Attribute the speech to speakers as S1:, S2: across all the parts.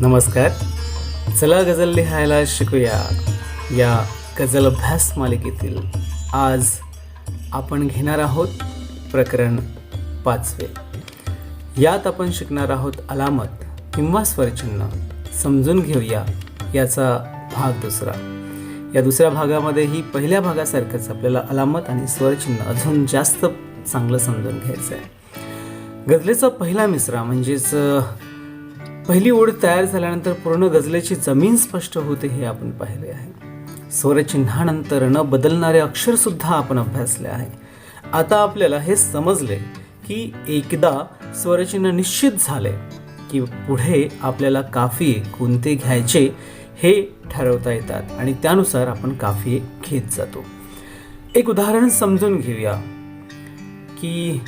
S1: नमस्कार. चला गझल लिहायला शिकूया. या गझल अभ्यास मालिकेतील आज आपण घेणार आहोत प्रकरण पाचवे. यात आपण शिकणार आहोत अलामत किंवा स्वरचिन्ह. समजून घेऊया याचा भाग दुसरा. या दुसऱ्या भागामध्येही पहिल्या भागासारखंच आपल्याला अलामत आणि स्वरचिन्ह अजून जास्त चांगलं समजून घ्यायचं आहे गझलेचा पहिला मिसरा म्हणजेच पहिली ओळ तयार झाल्यानंतर पूर्ण गझलेची जमीन स्पष्ट होते हे आपण पाहिले आहे. स्वरचिन्हानंतर न बदलणारे अक्षर सुद्धा आपण अभ्यासले आहे. आता आपल्याला हे समजले की एकदा स्वरचिन्ह निश्चित झाले की पुढे आपल्याला काफिये कोणते घ्यायचे हे ठरवता येतात आणि त्यानुसार आपण काफिये घेत जातो. एक उदाहरण समजून घेऊया की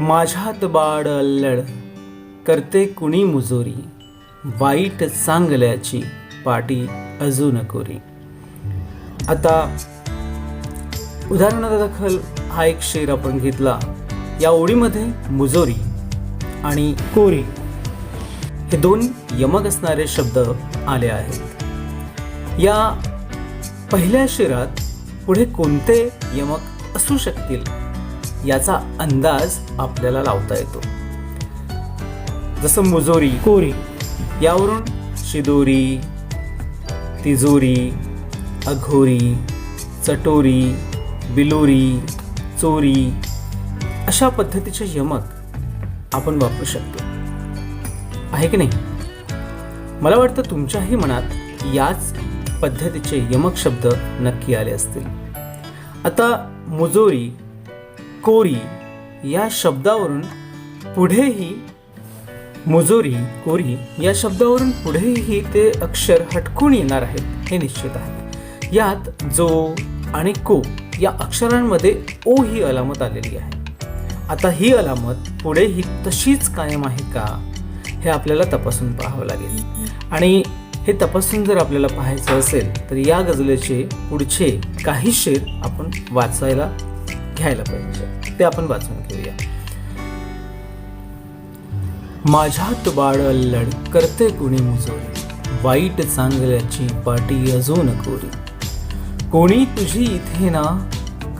S1: माझ्यात बाड अल्लड करते कुणी मुजोरी वाईट सांगल्याची पाटी अजून कोरी. आता उदाहरणादाखल हा एक शेर आपण घेतला. या ओळीमध्ये मुजोरी आणि कोरी हे दोन यमक असणारे शब्द आले आहेत. या पहिल्या शेरात पुढे कोणते यमक असू शकतील याचा अंदाज आपल्याला लावता येतो. जसं मुजोरी कोरी यावरून शिदोरी तिजोरी अघोरी चटोरी बिलोरी चोरी अशा पद्धतीचे यमक आपण वापरू शकतो. आहे की नाही? मला वाटतं तुमच्याही मनात याच पद्धतीचे यमक शब्द नक्की आले असतील. आता मुजोरी कोरी या शब्दावरून पुढेही मुजोरी कोरी या शब्दावरून पुढेही ते अक्षर हटकून येणार आहेत हे निश्चित आहे. यात जो आणि को या अक्षरांमध्ये ओ ही अलामत आलेली आहे. आता ही अलामत पुढेही तशीच कायम आहे का हे आपल्याला तपासून पाहावं लागेल. आणि हे तपासून जर आपल्याला पाहायचं असेल तर या गझलेचे पुढचे काही शेर आपण वाचायला घ्यायला पाहिजे. ते आपण वाचून घेऊया. माझ्यात बाळ अल्लड करते कुणी मुजोरी. वाईट चांगल्याची पाटी अजून कोरी. कोणी तुझी इथे ना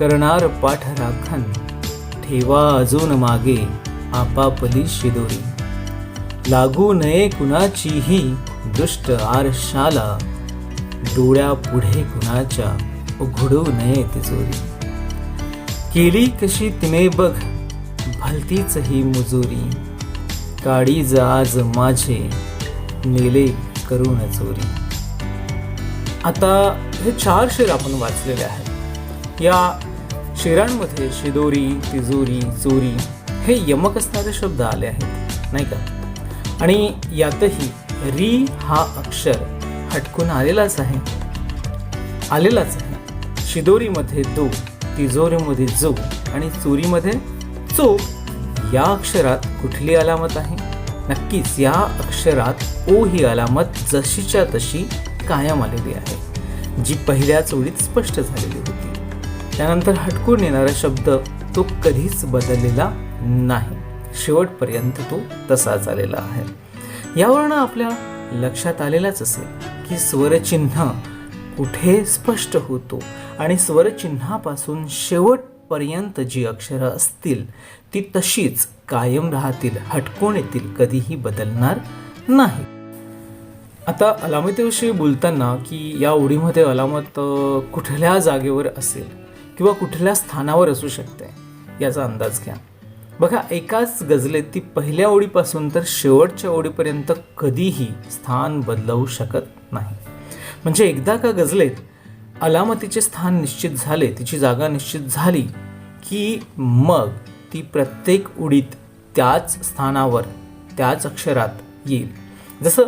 S1: करणार पाठ राखण ठेवा अजून मागे आपापली शिदोरी. लागू नये कुणाचीही दृष्ट आरशाला. डोळ्या पुढे कुणाच्या उघडू नये तिजोरी केली कशी तिने बघ भलतीच ही मुजोरी. काळी आज माझे नेले करून चोरी. आता हे चार शेर आपण वाचलेले आहेत. या शेरांमध्ये शिदोरी तिजोरी चोरी हे यमक असणारे शब्द आले आहेत नाही का? आणि यातही री हा अक्षर हटकून आलेलाच आहे. आलेलाच आहे. शिदोरीमध्ये दो तिजोरीमध्ये जो आणि चोरीमध्ये चोख या अक्षरात कुठली अलामत आहे? नक्कीच या अक्षरात ओ ही अलामत जशीच्या तशी कायम आलेली आहे जी पहिल्या ओळीत स्पष्ट झालेली होती. त्यानंतर हटकून येणारा शब्द तो कधीच बदललेला नाही. शेवटपर्यंत तो तसाच आलेला आहे. यावरनं आपल्या लक्षात आलेलाच असेल की स्वरचिन्ह कुठे स्पष्ट होतो आणि स्वरचिन्हापासून शेवट पर्यंत जी अक्षरं असतील ती तशीच कायम राहतील हटकून येतील कधीही बदलणार नाही आता अलामतीविषयी बोलताना की या ओढीमध्ये अलामत कुठल्या जागेवर असेल किंवा कुठल्या स्थानावर असू शकते याचा अंदाज घ्या. बघा एकाच गजलेत ती पहिल्या ओळीपासून तर शेवटच्या ओळीपर्यंत कधीही स्थान बदलवू शकत नाही. म्हणजे एकदा का गजलेत अलामतीचे स्थान निश्चित झाले तिची जागा निश्चित झाली की मग ती प्रत्येक उडीत त्याच स्थानावर त्याच अक्षरात येईल. जसं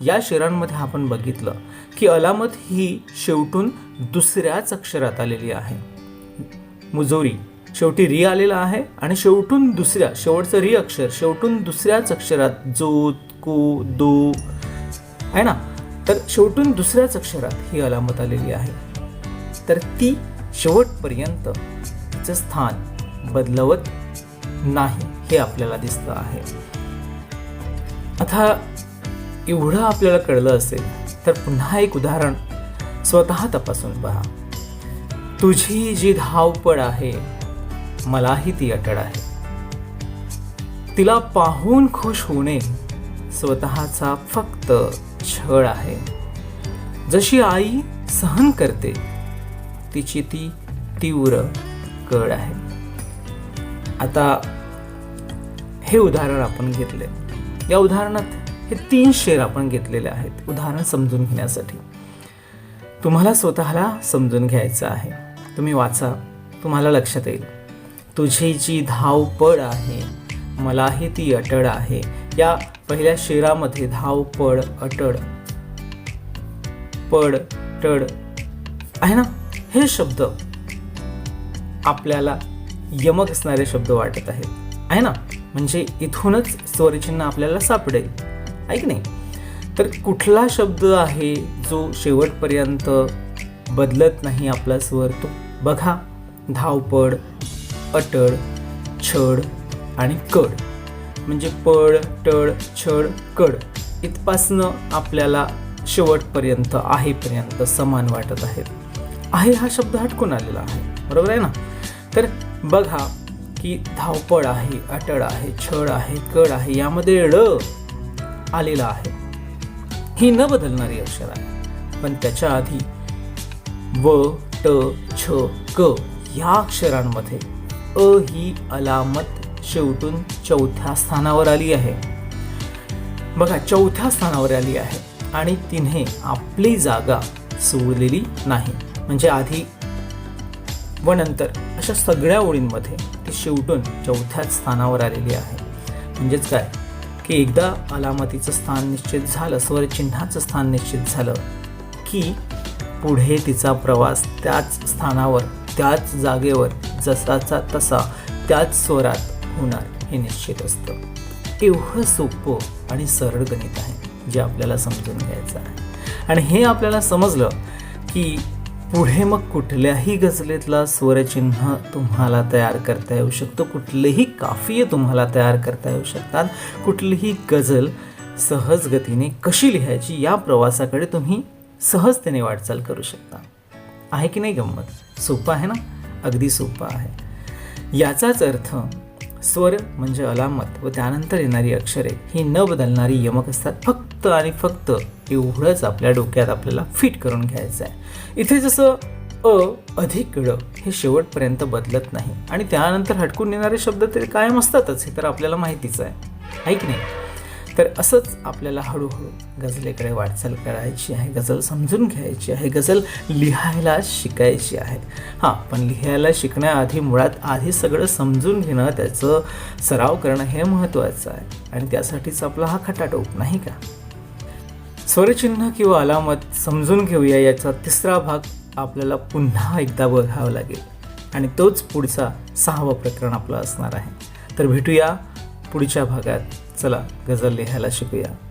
S1: या शेरांमध्ये आपण बघितलं की अलामत ही शेवटून दुसऱ्याच अक्षरात आलेली आहे. मुजोरी शेवटी री आलेला आहे आणि शेवटून दुसऱ्या शेवटचं री अक्षर शेवटून दुसऱ्याच अक्षरात जो को दो आहे ना? तर शेवटून दुसऱ्याच अक्षरात ही अलामत आलेली आहे. तर ती शेवटपर्यंत तिचं स्थान बदलवत नाही हे आपल्याला दिसतं आहे. आता एवढं आपल्याला कळलं असेल तर पुन्हा एक उदाहरण स्वतः तपासून पहा. तुझी जी धावपळ आहे मलाही ती अटळ आहे. तिला पाहून खुश होणे स्वतःचा फक्त छळ आहे. जशी आई सहन करते तिची ती तीव्र कड आहे. आता हे उदाहरण आपण घेतले. या उदाहरणात हे तीन शेर आपण घेतलेले आहेत उदाहरण समजून घेण्यासाठी. तुम्हाला स्वतःला समजून घ्यायचं आहे. तुम्ही वाचा तुम्हाला लक्षात येईल. तुझी जी धावपळ आहे मलाही ती अटळ आहे. या पहिल्या शेरामध्ये धावपळ अटळ पड टड आहे ना? हे शब्द आपल्याला यमक असणारे शब्द वाटत आहेत. आहे ना? म्हणजे इथूनच स्वरचिन्ह आपल्याला सापडेल. ऐक नाही? तर कुठला शब्द आहे जो शेवटपर्यंत बदलत नाही आपला स्वर? तो बघा. धावपड अटळ छड आणि कड. म्हणजे पड टळ छड कड इथपासनं आपल्याला शेवटपर्यंत आहेपर्यंत समान वाटत आहेत. आहे हा शब्द हटकून आलेला आहे. बरोबर आहे ना? तर बघा की धावपळ आहे अटळ आहे छळ आहे कड आहे यामध्ये ळ आलेला आहे. ही न बदलणारी अक्षर आहे. पण त्याच्या आधी व ट छ क या अक्षरांमध्ये अ ही अलामत शेवटून चौथ्या स्थानावर आली आहे. बघा चौथ्या स्थानावर आली आहे आणि तिने आपली जागा सोडलेली नाही. म्हणजे आधी व नंतर अशा सगळ्या ओळींमध्ये ती शेवटून चौथ्याच स्थानावर आलेली आहे. म्हणजेच काय? की एकदा अलामतीचं स्थान निश्चित झालं स्वरचिन्हाचं स्थान निश्चित झालं की पुढे तिचा प्रवास त्याच स्थानावर त्याच जागेवर जसाचा तसा त्याच स्वरात होणार हे निश्चित असतं. एवढं सोपं आणि सरळ गणित आहे जे आपल्याला समजून घ्यायचं आहे. आणि हे आपल्याला समजलं की पुढे मग कुठल्याही गझलेतला स्वरचिन्ह तुम्हाला तयार करता येऊ शकतो. कुठलेही काफिये तुम्हाला तयार करता येऊ शकतात. कुठलीही गझल सहज गतीने कशी लिहायची या प्रवासाकडे तुम्ही सहजतेने वाटचाल करू शकता. आहे की नाही गंमत? सोपं आहे ना? अगदी सोपं आहे. याचाच अर्थ स्वर म्हणजे अलामत व त्यानंतर येणारी अक्षरे ही न बदलणारी यमक असतात फक्त आणि फक्त एवढंच आपल्या डोक्यात आपल्याला फिट करून घ्यायचं आहे इथे जसं अ अधिक ळ हे शेवटपर्यंत बदलत नाही आणि त्यानंतर हटकून येणारे शब्द तरी कायम असतातच हे तर आपल्याला माहितीच आहे. ऐक नाही? तर असंच आपल्याला हळूहळू गझलेकडे वाटचाल करायची आहे गझल समजून घ्यायची आहे गझल लिहायला शिकायची आहे. हां पण लिहायला शिकण्याआधी मुळात आधी सगळं समजून घेणं त्याचं सराव करणं हे महत्त्वाचं आहे. आणि त्यासाठीच आपला हा खटाटोप नाही का? स्वरचिन्ह किंवा अलामत समजून घेऊया याचा तिसरा भाग आपल्याला पुन्हा एकदा बघावा लागेल. आणि तोच पुढचा सहावं प्रकरण आपलं असणार आहे. तर भेटूया पुढच्या भागात. चला गझल लिहायला शिकूया.